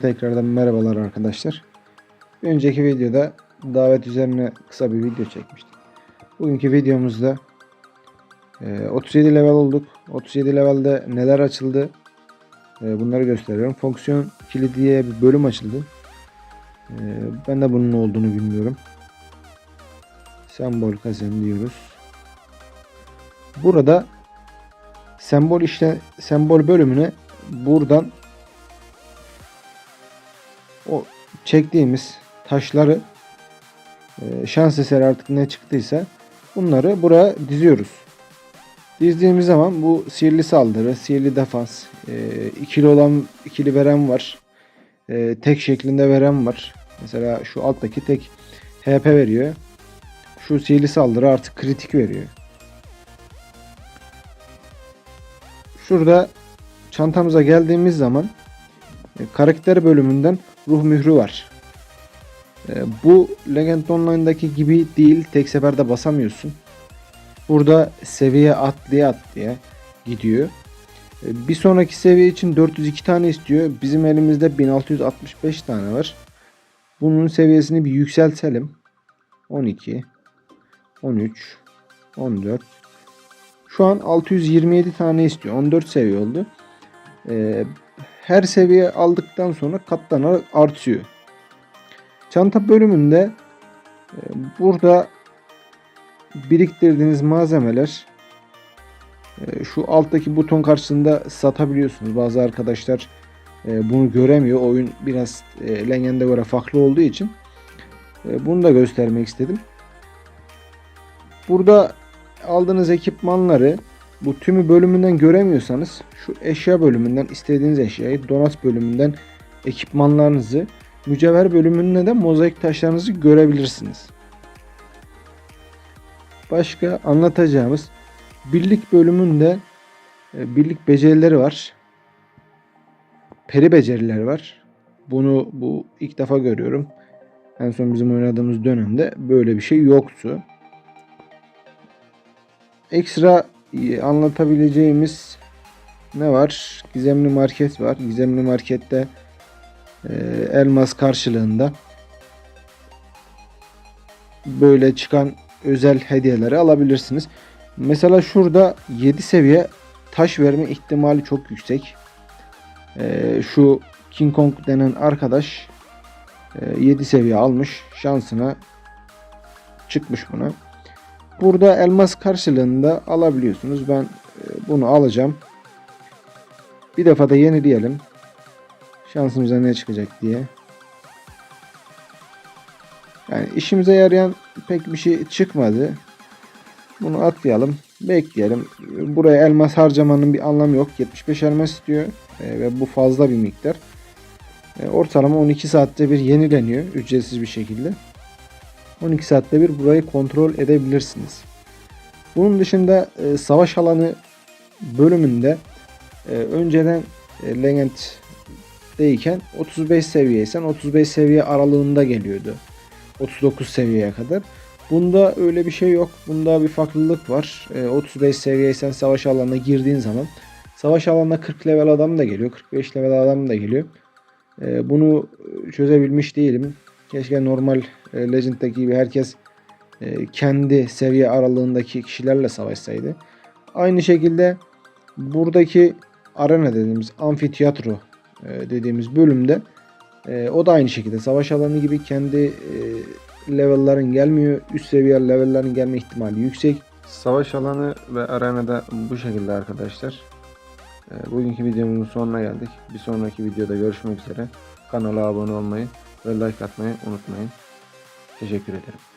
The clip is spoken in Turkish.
Tekrardan merhabalar arkadaşlar. Önceki videoda davet üzerine kısa bir video çekmiştik. Bugünkü videomuzda e, 37 level olduk. 37 levelde neler açıldı e, bunları gösteriyorum. Fonksiyon kilidi diye bir bölüm açıldı. E, ben de bunun olduğunu bilmiyorum. Sembol kazan diyoruz. Burada sembol işte sembol bölümüne buradan çektiğimiz taşları e, şans eseri artık ne çıktıysa bunları buraya diziyoruz. Dizdiğimiz zaman bu sihirli saldırı, sihirli defans, e, ikili olan ikili veren var. E, tek şeklinde veren var. Mesela şu alttaki tek HP veriyor. Şu sihirli saldırı artık kritik veriyor. Şurada çantamıza geldiğimiz zaman karakter bölümünden ruh mührü var. E, bu Legend Online'daki gibi değil. Tek seferde basamıyorsun. Burada seviye atlaya atlaya gidiyor. E, bir sonraki seviye için 402 tane istiyor. Bizim elimizde 1665 tane var. Bunun seviyesini bir yükseltelim. 12 13 14 Şu an 627 tane istiyor. 14 seviye oldu. Ee, her seviye aldıktan sonra katlanarak artıyor. Çanta bölümünde e, burada biriktirdiğiniz malzemeler e, şu alttaki buton karşısında satabiliyorsunuz. Bazı arkadaşlar e, bunu göremiyor. Oyun biraz Legend'e göre farklı olduğu için bunu da göstermek istedim. Burada aldığınız ekipmanları bu tümü bölümünden göremiyorsanız şu eşya bölümünden istediğiniz eşyayı donat bölümünden ekipmanlarınızı mücevher bölümünde de mozaik taşlarınızı görebilirsiniz. Başka anlatacağımız birlik bölümünde e, birlik becerileri var. Peri becerileri var. Bunu bu ilk defa görüyorum. En son bizim oynadığımız dönemde böyle bir şey yoktu. Ekstra anlatabileceğimiz ne var? Gizemli market var. Gizemli markette e, elmas karşılığında böyle çıkan özel hediyeleri alabilirsiniz. Mesela şurada 7 seviye taş verme ihtimali çok yüksek. E, şu King Kong denen arkadaş e, 7 seviye almış. Şansına çıkmış buna. Burada elmas karşılığında alabiliyorsunuz. Ben e, bunu alacağım. Bir defa da yenileyelim. Şansımıza ne çıkacak diye. Yani işimize yarayan pek bir şey çıkmadı. Bunu atlayalım. Bekleyelim. Buraya elmas harcamanın bir anlamı yok. 75 elmas istiyor. E, ve bu fazla bir miktar. E, ortalama 12 saatte bir yenileniyor. Ücretsiz bir şekilde. 12 saatte bir burayı kontrol edebilirsiniz. Bunun dışında e, savaş alanı bölümünde e, önceden e, Legend'deyken 35 seviyeysen 35 seviye aralığında geliyordu. 39 seviyeye kadar. Bunda öyle bir şey yok. Bunda bir farklılık var. E, 35 seviyeysen savaş alanına girdiğin zaman savaş alanına 40 level adam da geliyor. 45 level adam da geliyor. E, bunu çözebilmiş değilim. Keşke normal e, Legend'deki gibi herkes e, kendi seviye aralığındaki kişilerle savaşsaydı. Aynı şekilde buradaki arena dediğimiz amfiteyatro e, dediğimiz bölümde e, o da aynı şekilde savaş alanı gibi kendi e, level'ların gelmiyor. Üst seviye level'ların gelme ihtimali yüksek. Savaş alanı ve arenada bu şekilde arkadaşlar. E, bugünkü videomuzun sonuna geldik. Bir sonraki videoda görüşmek üzere. Kanala abone olmayı ve like atmayı unutmayın. Teşekkür ederim.